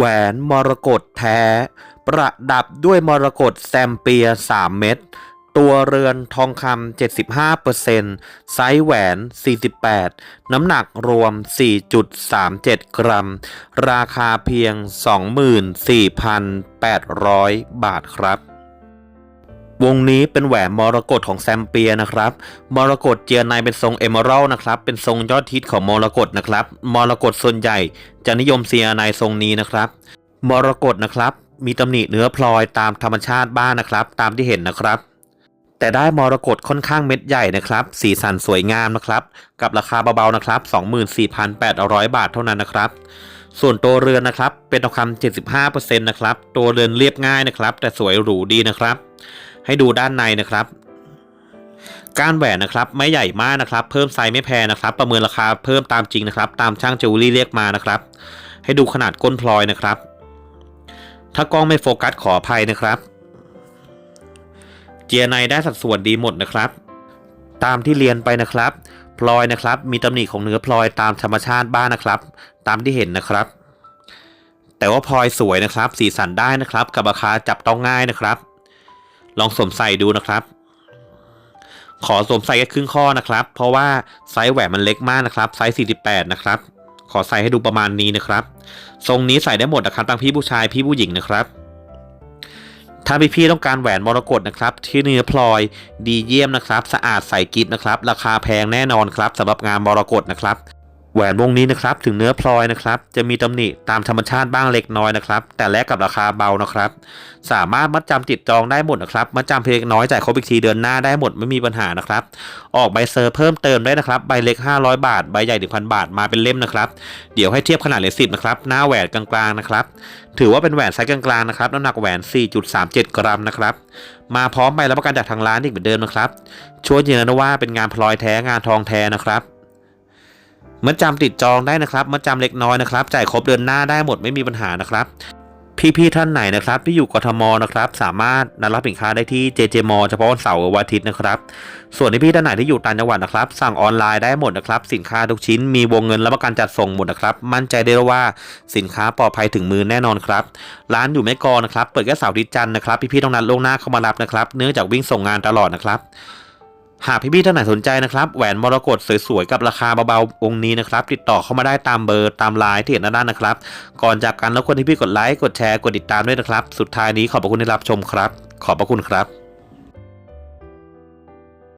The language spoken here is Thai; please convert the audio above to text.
แหวนมรกตแท้ ประดับด้วยมรกตแซมเปีย 3 เม็ดตัวเรือนทองคำ 75%ไซส์แหวน 48 น้ำหนักรวม 4.37 กรัม ราคาเพียง 24,800 บาทครับ วงนี้เป็นแหวนมรกตของแซมเปียนะครับ มรกตเจียในเป็นทรงเอเมอรัลนะครับ เป็นทรงยอดฮิตของมรกตนะครับ มรกตส่วนใหญ่จะนิยมเซียในทรงนี้นะครับ มรกตนะครับ มีตำหนิเนื้อพลอยตามธรรมชาติบ้างนะครับ ตามที่เห็นนะครับ แต่ได้มรกตค่อนข้างเม็ดใหญ่นะครับ สีสันสวยงามนะครับ กับราคาเบาๆนะครับ 24,800 บาทเท่านั้นนะครับส่วนตัวเรือนนะครับเป็นทองคำ75%นะครับ ตัวเรือนเรียบง่ายนะครับ แต่สวยหรูดีนะครับ ให้ดูด้านในนะครับก้านแหวนนะครับไม่ใหญ่มากนะครับ เพิ่มไซส์ไม่แพงนะครับ ประเมินราคาเพิ่มตามจริงนะครับ ตามช่างจิวเวลรี่เรียกมานะครับ ให้ดูขนาดก้นพลอยนะครับ ถ้ากล้องไม่โฟกัสขออภัยนะครับ เจียในได้สัดส่วนดีหมดนะครับ ตามที่เรียนไปนะครับพลอยนะครับ มีตำหนิของเนื้อพลอยตามธรรมชาติบ้างนะครับ ตามที่เห็นนะครับแต่ว่าพลอยสวยนะครับ สีสันได้นะครับ กับราคาจับต้องง่ายนะครับ ลองสวมใส่ดูนะครับ ขอสวมใส่แค่ครึ่งข้อนะครับ เพราะว่าไซส์แหวนมันเล็กมากนะครับ ไซส์ 48 นะครับ ขอใส่ให้ดูประมาณนี้นะครับ ทรงนี้ใส่ได้หมดนะครับทั้งพี่ผู้ชายพี่ผู้หญิงนะครับถ้าพี่ๆต้องการแหวนมรกตนะครับที่เนื้อพลอยดีเยี่ยมนะครับ สะอาดใสกิ๊บนะครับ ราคาแพงแน่นอนครับสำหรับงานมรกตนะครับ แหวนวงนี้นะครับถึงเนื้อพลอยนะครับ จะมีตำหนิตามธรรมชาติบ้างเล็กน้อยนะครับ แต่แลกกับราคาเบานะครับ สามารถมัดจำติดจองได้หมดนะครับมัดจำเพียงน้อยจ่ายครบอีกทีเดือนหน้าได้หมดไม่มีปัญหานะครับ ออกใบเซอร์เพิ่มเติมได้นะครับใบเล็ก 500 บาท ใบใหญ่1,000บาทมาเป็นเล่มนะครับ เดี๋ยวให้เทียบขนาดเลขสิบนะครับหน้าแหวนกลางๆนะครับ ถือว่าเป็นแหวนไซส์กลางๆนะครับน้ำหนักแหวน 4.37 กรัมนะครับมาพร้อมใบรับประกันจากทางร้านอีกเหมือนเดิมนะครับช่วยยืนยันว่าเป็นงานพลอยแท้งานทองแท้นะครับ มัดจำติดจองได้นะครับมัดจำเล็กน้อยนะครับ จ่ายครบเดือนหน้าได้หมดไม่มีปัญหานะครับ พี่ๆท่านไหนนะครับ ที่อยู่กทมนะครับ สามารถนัดรับสินค้าได้ที่ JJ m เฉพาะวันเสาร์วันอาทิตย์นะครับ ส่วนที่พี่ท่านไหนที่อยู่ต่างจังหวัดนะครับ สั่งออนไลน์ได้หมดนะครับ สินค้าทุกชิ้นมีวงเงินรับประกันจัดส่งหมดนะครับ มั่นใจได้ว่าสินค้าปลอดภัยถึงมือแน่นอนครับ ร้านอยู่แม่กอนะครับ เปิดแค่เสาร์อาทิตย์จันทร์นะครับ พี่ๆต้องนัดล่วงหน้าเข้ามารับนะครับ เนื่องจากวิ่งส่งงานตลอดนะครับ หากพี่ๆท่านไหนสนใจนะครับแหวนมรกตสวยๆกับราคาเบาๆองค์นี้นะครับติดต่อเข้ามาได้ตามเบอร์ตามไลน์ที่เห็นด้านนะครับ ก่อนจากกันแล้วคนที่พี่กดไลค์กดแชร์กดติดตามด้วยนะครับ สุดท้ายนี้ขอบพระคุณที่รับชมครับ ขอบพระคุณครับ